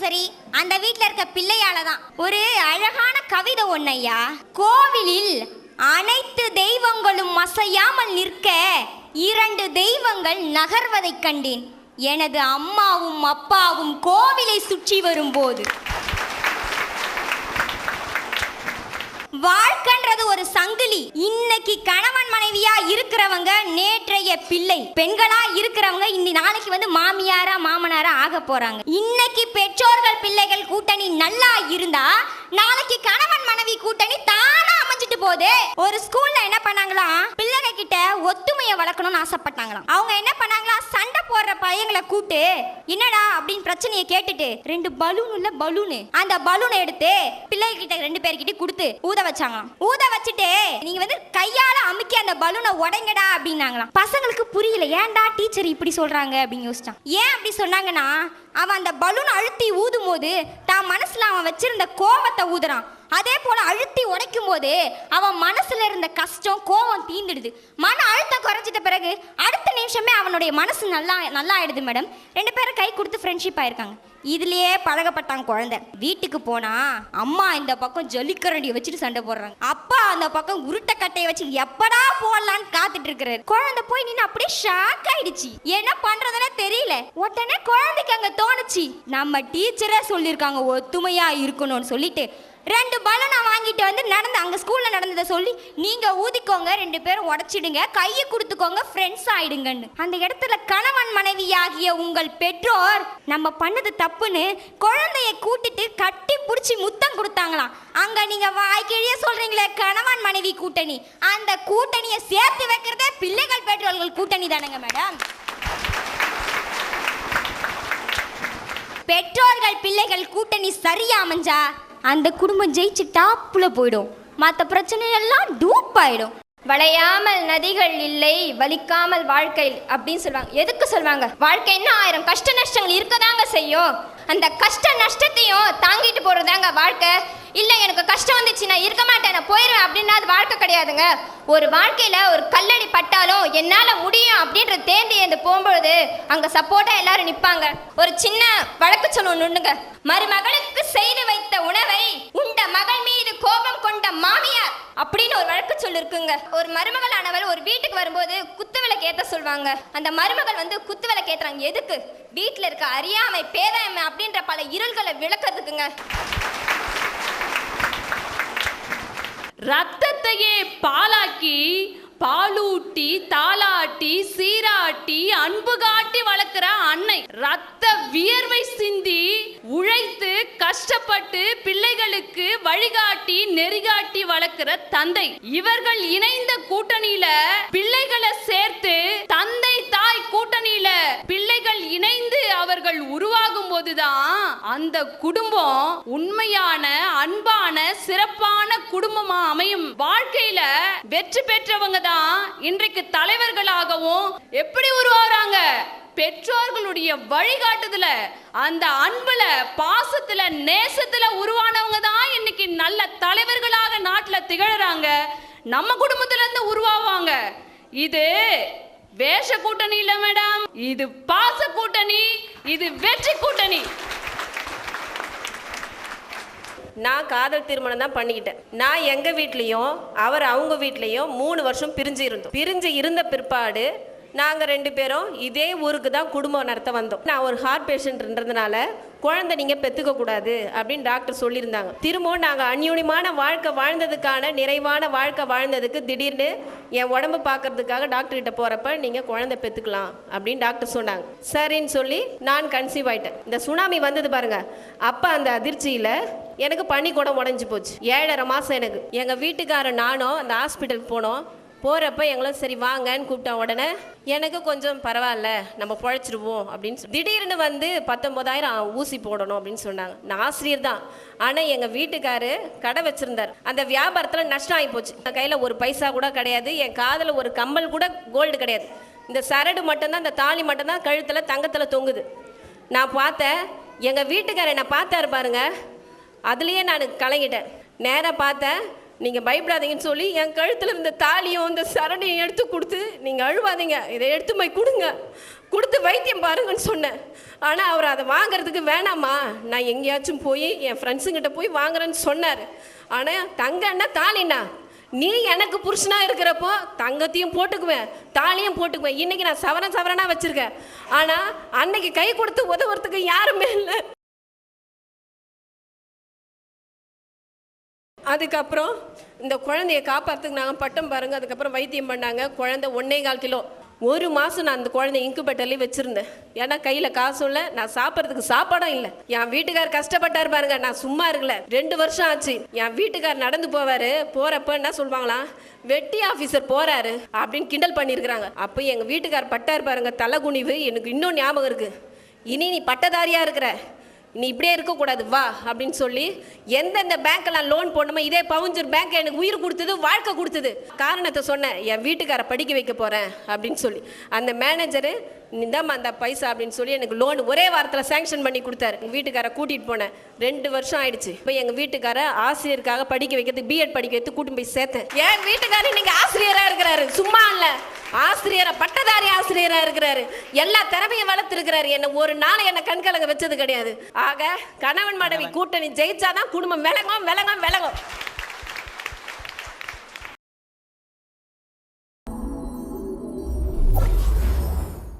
சரி அந்த வீட்டில் இருக்க பிள்ளையால தான் ஒரு அழகான கவிதை ஒன்னையா கோவிலில் அனைத்து தெய்வங்களும் அசையாமல் நிற்க இரண்டு தெய்வங்கள் நகர்வதைக் கண்டேன். எனது அம்மாவும் அப்பாவும் கோவிலை சுற்றி வரும்போது. வாழ்க்கைன்றது ஒரு சங்கிலி. இன்னைக்கு கணவன் மனைவியா இருக்கிறவங்க நேற்றைய பிள்ளை. பெண்களா இருக்கிறவங்க இந்த நாளைக்கு வந்து மாமியாரா மாமனாரா ஆக போறாங்க. இன்னைக்கு பெற்றோர்கள் பிள்ளைகள் கூட்டணி நல்லா இருந்தா நாளைக்கு கணவன் மனைவி கூட்டணி தானா அமைஞ்சிட்டு போகுது. ஒரு ஸ்கூல்ல என்ன பண்ணாங்களாம்? பிள்ளைங்க கிட்ட ஒத்துமையை வளர்க்கணும்னு ஆசைப்பட்டாங்களாம். அவங்க என்ன பண்ணாங்களா பையங்களை கூப்பிட்டு என்னடா? அப்படின்னு பிரச்சனையை கேட்டுட்டு ரெண்டு பலூன் உள்ள பலூனு அந்த பலூனை எடுத்து பிள்ளைங்க கிட்ட ரெண்டு பேர்கிட்ட கொடுத்து ஊத வச்சாங்க ஊத வச்சுட்டு நீங்க வந்து கையால அமுக்கி அந்த பலூனை உடைங்கடா அப்படின்னாங்களாம். பசங்களுக்கு புரியல ஏன்டா டீச்சர் இப்படி சொல்றாங்க? அப்படின்னு யோசிச்சான். ஏன் அப்படி சொன்னாங்கன்னா அவன் அந்த பலூன் அழுத்தி ஊதும் போது தான் மனசுல அவன் வச்சிருந்த கோவத்தை ஊதுறான். அதே போல அழுத்தி உடைக்கும் போது அவன் மனசுல இருந்த கஷ்டம் கோவம் தீந்துடுது. மன அழுத்தம் குறைஞ்சிட்ட பிறகு அடுத்த நிமிஷமே அவனுடைய மனசு நல்லா நல்லா ஆயிடுது மேடம். ரெண்டு பேரும் கை கொடுத்து ஃப்ரெண்ட்ஷிப் ஆயிருக்காங்க. இதுலயே பழகப்பட்டான் குழந்தை. வீட்டுக்கு போனா அம்மா இந்த பக்கம் ஜல்லிக்கரண்டி வச்சுட்டு சண்டை போடுறாங்க. அப்பா அந்த பக்கம் உருட்டைக்கட்டையை வச்சு எப்படா போடலான்னு காத்துட்டு இருக்கிறாரு. குழந்தை போய் நின்று அப்படியே ஷாக் ஆயிடுச்சு. என்ன பண்றதுன்னே தெரியல. உடனே குழந்தைக்கு அங்க தோணுச்சு. நம்ம டீச்சரே சொல்லியிருக்காங்க ஒத்துமையா இருக்கணும்னு சொல்லிட்டு ரெண்டு பலூனை வாங்கிட்டு வந்து நடந்து அங்கே ஸ்கூலில் நடந்ததை சொல்லி நீங்கள் ஊதிக்கோங்க ரெண்டு பேரும் உடச்சிடுங்க கையை கொடுத்துக்கோங்க ஃப்ரெண்ட்ஸ் ஆயிடுங்கன்னு. அந்த இடத்துல கணவன் மனைவி ஆகிய உங்கள் பெற்றோர் நம்ம பண்ணது தப்புன்னு குழந்தைய கூட்டிட்டு கட்டி பிடிச்சி முத்தம் கொடுத்தாங்களாம். அங்கே நீங்கள் வாய்க்கிழிய சொல்கிறீங்களே கணவன் மனைவி கூட்டணி. அந்த கூட்டணியை சேர்த்து வைக்கிறதே பிள்ளைகள் பெற்றோர்கள் கூட்டணி தானுங்க மேடம் பெற்றோர்கள் பிள்ளைகள் கூட்டணி சரியா அமைஞ்சா அந்த குடும்பம் ஜெயிச்சு டாப்பில் போயிடும். மற்ற பிரச்சனை எல்லாம் டூப் ஆயிடும். வளையாமல் நதிகள் இல்லை வலிக்காமல் வாழ்க்கை அப்படின்னு சொல்லுவாங்க. எதுக்கு சொல்லுவாங்க? வாழ்க்கைன்னா ஆயிரம்? கஷ்ட நஷ்டங்கள் இருக்கதாங்க செய்யும். அந்த கஷ்ட நஷ்டத்தையும் தாங்கிட்டு போறதாங்க வாழ்க்கை. இல்லை எனக்கு கஷ்டம் வந்துச்சு நான் இருக்க மாட்டேன் நான் போயிடுவேன் அப்படின்னா அது வாழ்க்கை கிடையாதுங்க. ஒரு வாழ்க்கையில ஒரு கல்லடி பட்டாலும் என்னால முடியும் அப்படின்ற தேந்தி ஏந்து போகும்பொழுது அங்க சப்போர்ட்டா எல்லாரும் நிப்பாங்க. ஒரு சின்ன வழக்கு சொல்லணுங்க மருமகளுக்கு செய்து வைத்த உணவு அப்படின்னு ஒரு வழக்கு சொல்லிருக்குங்க. ஒரு மருமகள் ஆனவள் ஒரு வீட்டுக்கு வரும்போது குத்து விளக்கு ஏத்த சொல்லுவாங்க அந்த மருமகள் வந்து குத்து விளக்கு எதுக்கு? வீட்டில் இருக்க அறியாமை பேதாமை அப்படின்ற பல இருள்களை விளக்கிறதுக்குங்க. ரத்தத்தையே பாலாக்கி பாலூட்டி தாளாட்டி சீராட்டி அன்பு காட்டி வளர்க்கிற அன்னை. ரத்த வியர்வை சிந்தி உழைத்து கஷ்டப்பட்டு பிள்ளைகளுக்கு வழிகாட்டி நெறிகாட்டி வளர்க்கிற தந்தை. இவர்கள் இணைந்த கூட்டணியில பிள்ளைகளை சேர்த்து தந்தை தாய் கூட்டணியில பிள்ளைகள் இணைந்து அவர்கள் உருவாகும் போதுதான் அந்த குடும்பம் உண்மையான அன்பா சிறப்பான குடும்பமா அமையும். வாழ்க்கையில வெற்றி பெற்றவங்க தான் இன்றைக்கு தலைவர்களாகவும் எப்படி உருவாகிறாங்க? பெற்றோர்களுடைய வழிகாட்டுதல அந்த அன்புல பாசத்துல நேசத்துல உருவானவங்க தான் இன்னைக்கு நல்ல தலைவர்களாக நாட்டுல திகழறாங்க. நம்ம குடும்பத்துல இருந்து உருவாவாங்க. இது வேஷ கூட்டணி இல்ல மேடம் இது பாச கூட்டணி. இது வெற்றி கூட்டணி. நான் காதல் திருமணம் தான் பண்ணிக்கிட்டேன். நான் எங்கள் வீட்லேயும் அவர் அவங்க வீட்லேயும் மூணு வருஷம் பிரிஞ்சு இருந்தோம். பிரிஞ்சு இருந்த பிற்பாடு நாங்கள் ரெண்டு பேரும் இதே ஊருக்கு தான் குடும்பம் நடத்த வந்தோம். நான் ஒரு ஹார்ட் பேஷண்ட்ன்றதுனால குழந்தை நீங்கள் பெற்றுக்க கூடாது அப்படின்னு டாக்டர் சொல்லியிருந்தாங்க. திரும்பவும் நாங்கள் அந்யூனியமான வாழ்க்கை வாழ்ந்ததுக்கான நிறைவான வாழ்க்கை வாழ்ந்ததுக்கு திடீர்னு என் உடம்பு பார்க்கறதுக்காக டாக்டர்கிட்ட போகிறப்ப நீங்கள் குழந்தை பெற்றுக்கலாம் அப்படின்னு டாக்டர் சொன்னாங்க. சரின்னு சொல்லி நான் கன்சீவ் ஆயிட்டேன். இந்த சுனாமி வந்தது பாருங்க. அப்போ அந்த அதிர்ச்சியில் எனக்கு பனிக்கூடம் உடஞ்சி போச்சு. ஏழரை மாதம் எனக்கு. எங்கள் வீட்டுக்காரர் நானும் அந்த ஹாஸ்பிட்டலுக்கு போனோம். போகிறப்ப எங்களும் சரி வாங்கன்னு கூப்பிட்டேன் உடனே எனக்கு கொஞ்சம் பரவாயில்ல நம்ம பிழைச்சிருவோம் அப்படின்னு திடீர்னு வந்து பத்தொம்போதாயிரம் ஊசி போடணும் அப்படின்னு சொன்னாங்க. நான் ஆசிரியர் தான். ஆனால் எங்கள் வீட்டுக்காரு கடை வச்சுருந்தார். அந்த வியாபாரத்தில் நஷ்டம் ஆகி போச்சு. என் கையில் ஒரு பைசா கூட கிடையாது. என் காதில் ஒரு கம்மல் கூட கோல்டு கிடையாது. இந்த சரடு மட்டும்தான் இந்த தாலி மட்டும்தான் கழுத்தில் தங்கத்தில் தொங்குது. நான் பார்த்தேன் எங்கள் வீட்டுக்காரர் என்னை பார்த்தாரு பாருங்க. அதுலேயே நான் கலங்கிட்டேன். நேராக பார்த்தேன் நீங்கள் பயப்படாதீங்கன்னு சொல்லி என் கழுத்தில் இருந்த தாலியும் இந்த சரடையும் எடுத்து கொடுத்து நீங்கள் அழுவாதீங்க. இதை எடுத்து போய் கொடுங்க. கொடுத்து வைத்தியம் பாருங்கன்னு சொன்னேன். ஆனால் அவர் அதை வாங்குறதுக்கு வேணாமா? நான் எங்கேயாச்சும் போய் என் ஃப்ரெண்ட்ஸுங்கிட்ட போய் வாங்குறேன்னு சொன்னார். ஆனால் தங்கன்னா தாலிண்ணா நீ எனக்கு புருஷனா இருக்கிறப்போ தங்கத்தையும் போட்டுக்குவேன் தாலியும் போட்டுக்குவேன். இன்னைக்கு நான் சவரன் சவரனா வச்சிருக்கேன். ஆனா அன்னைக்கு கை கொடுத்து உதவுறதுக்கு யாருமே இல்லை. அதுக்கப்புறம் இந்த குழந்தைய காப்பாற்றுக்கு நாங்கள் பட்டம் பாருங்க. அதுக்கப்புறம் வைத்தியம் பண்ணாங்க. குழந்தை ஒன்னே கால் கிலோ. ஒரு மாதம் நான் அந்த குழந்தை இன்குபேட்டர்லேயே வச்சுருந்தேன். ஏன்னா கையில் காசும் இல்லை. நான் சாப்பிட்றதுக்கு சாப்பாடும் இல்லை. என் வீட்டுக்கார் கஷ்டப்பட்டார் பாருங்க. நான் சும்மா இருக்கல. ரெண்டு வருஷம் ஆச்சு. என் வீட்டுக்கார் நடந்து போவார். போகிறப்ப என்ன சொல்லுவாங்களாம் வெட்டி ஆஃபீஸர் போகிறாரு அப்படின்னு கிண்டல் பண்ணியிருக்கிறாங்க. அப்போ எங்கள் வீட்டுக்கார் பட்டார் பாருங்க. தலை குனிவு எனக்கு இன்னும் ஞாபகம் இருக்குது இனி நீ பட்டதாரியாக இருக்கிற? நீ இப்படியே இருக்கக்கூடாது வா அப்படின்னு சொல்லி எந்தெந்த பேங்க்கெல்லாம் லோன் போடணுமோ இதே பவுஞ்சூர் பேங்க் எனக்கு உயிர் கொடுத்தது வாழ்க்கை கொடுத்தது. காரணத்தை சொன்னேன் என் வீட்டுக்காரை படிக்க வைக்க போகிறேன் அப்படின்னு சொல்லி. அந்த மேனேஜரு இந்தாம்மா அந்த பைசா அப்படின்னு சொல்லி எனக்கு லோன் ஒரே வாரத்தில் சேங்ஷன் பண்ணி கொடுத்தாரு. எங்கள் வீட்டுக்காரை கூட்டிகிட்டு போனேன். ரெண்டு வருஷம் ஆயிடுச்சு. இப்போ எங்கள் வீட்டுக்கார ஆசிரியருக்காக படிக்க வைக்கிறதுக்கு பிஎட் படிக்க வைத்து கூட்டிட்டு போய் சேர்த்தேன். என் வீட்டுக்காரர் இன்னைக்கு ஆசிரியராக இருக்கிறாரு. சும்மா இல்லை. ஆசிரியரை பட்டதாரி ஆசிரியரா இருக்கிறாரு. எல்லா திறமையும் வளர்த்துருக்கிறாரு. என்ன ஒரு நாள் என்ன கண்கலங்க வச்சது கிடையாது. ஆக கணவன் மனைவி கூட்டணி ஜெயிச்சாதான் குடும்பம் விலகும் விலகும் விலகும்